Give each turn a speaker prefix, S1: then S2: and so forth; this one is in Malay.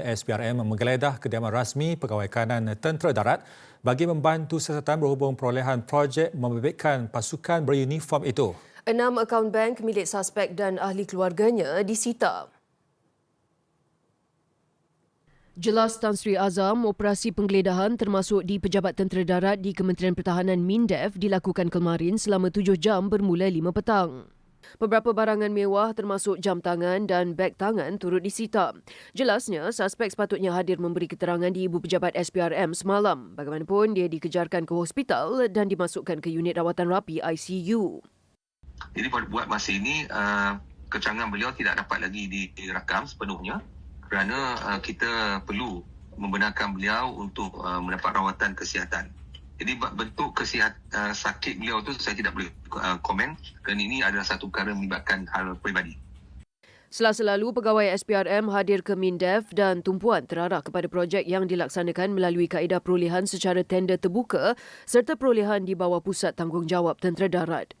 S1: SPRM menggeledah kediaman rasmi Pegawai Kanan Tentera Darat bagi membantu siasatan berhubung perolehan projek membebekkan pasukan beruniform itu.
S2: Enam akaun bank milik suspek dan ahli keluarganya disita. Jelas Tan Sri Azam, operasi penggeledahan termasuk di Pejabat Tentera Darat di Kementerian Pertahanan MINDEF dilakukan kemarin selama tujuh jam bermula lima petang. Beberapa barangan mewah termasuk jam tangan dan beg tangan turut disita. Jelasnya, suspek sepatutnya hadir memberi keterangan di Ibu Pejabat SPRM semalam. Bagaimanapun, dia dikejarkan ke hospital dan dimasukkan ke unit rawatan rapi ICU.
S3: Jadi buat masa ini, uh, keterangan beliau tidak dapat lagi direkam sepenuhnya kerana uh, kita perlu membenarkan beliau untuk uh, mendapat rawatan kesihatan. Jadi bentuk kesihat uh, sakit beliau tu saya tidak boleh uh, komen kerana ini adalah satu perkara melibatkan hal peribadi.
S2: Selasa lalu, pegawai SPRM hadir ke MINDEF dan tumpuan terarah kepada projek yang dilaksanakan melalui kaedah perolehan secara tender terbuka serta perolehan di bawah pusat tanggungjawab tentera darat.